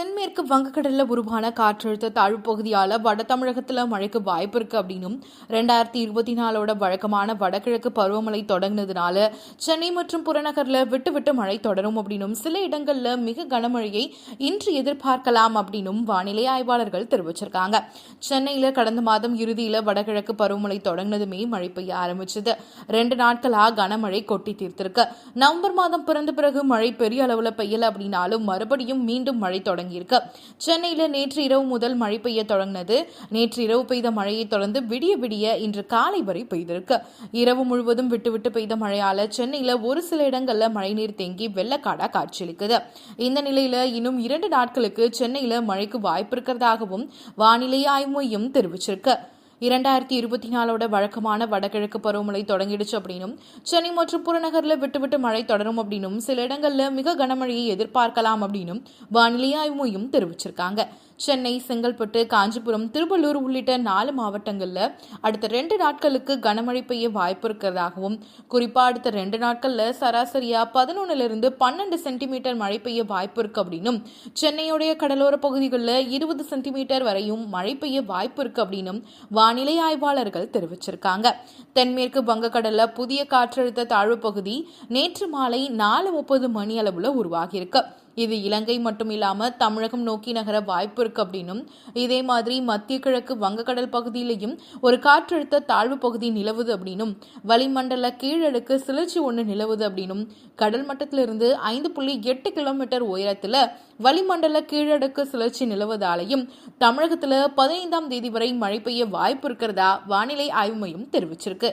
தென்மேற்கு வங்கக்கடலில் உருவான காற்றழுத்த தாழ்வு பகுதியால் வட தமிழகத்தில் மழைக்கு வாய்ப்பு இருக்கு அப்படின்னும் ரெண்டாயிரத்தி இருபத்தி நாலோட வழக்கமான வடகிழக்கு பருவமழை தொடங்கினதுனால சென்னை மற்றும் புறநகரில் விட்டு விட்டு மழை தொடரும் அப்படின்னும் சில இடங்களில் மிக கனமழையை இன்று எதிர்பார்க்கலாம் அப்படின்னும் வானிலை ஆய்வாளர்கள் தெரிவிச்சிருக்காங்க. சென்னையில் கடந்த மாதம் இறுதியில் வடகிழக்கு பருவமழை தொடங்கினதுமே மழை பெய்ய ஆரம்பிச்சது. ரெண்டு நாட்களாக கனமழை கொட்டி தீர்த்திருக்கு. நவம்பர் மாதம் பிறந்த பிறகு மழை பெரிய அளவில் பெய்யல அப்படின்னாலும் மறுபடியும் மீண்டும் மழை தொடங்கியிருக்கு. சென்னையில் நேற்று இரவு முதல் மழை பெய்ய தொடங்கினது. நேற்று இரவு பெய்த மழையை தொடர்ந்து விடிய விடிய இன்று காலை வரை பெய்திருக்கு. இரவு முழுவதும் விட்டு விட்டு பெய்த மழையால சென்னையில் ஒரு சில இடங்கள்ல மழைநீர் தேங்கி வெள்ளக்காடா காட்சியளிக்குது. இந்த நிலையில இன்னும் இரண்டு நாட்களுக்கு சென்னையில் மழைக்கு வாய்ப்பு இருக்கிறதாகவும் வானிலை ஆய்வு மையம் தெரிவிச்சிருக்கு. இரண்டாயிரத்தி இருபத்தி நாலோட வழக்கமான வடகிழக்கு பருவமழை தொடங்கிடுச்சு அப்படின்னும் சென்னை மற்றும் புறநகரில் விட்டு விட்டு மழை தொடரும் அப்படின்னும் சில இடங்களில் மிக கனமழையை எதிர்பார்க்கலாம் அப்படின்னும் வானிலை ஆய்வு மையம் தெரிவிச்சிருக்காங்க. சென்னை செங்கல்பட்டு காஞ்சிபுரம் திருவள்ளூர் உள்ளிட்ட நாலு மாவட்டங்களில் அடுத்த ரெண்டு நாட்களுக்கு கனமழை பெய்ய வாய்ப்பு இருக்கிறதாகவும் குறிப்பாக அடுத்த ரெண்டு நாட்களில் சராசரியாக பதினொன்னுலேருந்து பன்னெண்டு சென்டிமீட்டர் மழை பெய்ய வாய்ப்பு இருக்கு அப்படின்னும் சென்னையுடைய கடலோர பகுதிகளில் இருபது சென்டிமீட்டர் வரையும் மழை பெய்ய வாய்ப்பு இருக்கு அப்படின்னும் வானிலை ஆய்வாளர்கள் தெரிவிச்சிருக்காங்க. தென்மேற்கு வங்கக்கடலில் புதிய காற்றழுத்த தாழ்வு பகுதி நேற்று மாலை நாலு முப்பது மணி அளவில் உருவாகியிருக்கு. இது இலங்கை மட்டும் இல்லாமல் தமிழகம் நோக்கி நகர வாய்ப்பு இருக்கு அப்படின்னும் இதே மாதிரி மத்திய கிழக்கு வங்கக்கடல் பகுதியிலையும் ஒரு காற்றழுத்த தாழ்வு பகுதி நிலவுது அப்படின்னும் வளிமண்டல கீழடுக்கு சுழற்சி ஒன்று நிலவுது அப்படின்னும் கடல் மட்டத்திலிருந்து ஐந்து புள்ளி எட்டு கிலோமீட்டர் உயரத்தில் வளிமண்டல கீழடுக்கு சுழற்சி நிலவுவதாலையும் தமிழகத்தில் பதினைந்தாம் தேதி வரை மழை பெய்ய வாய்ப்பு இருக்கிறதா வானிலை ஆய்வு மையம் தெரிவிச்சிருக்கு.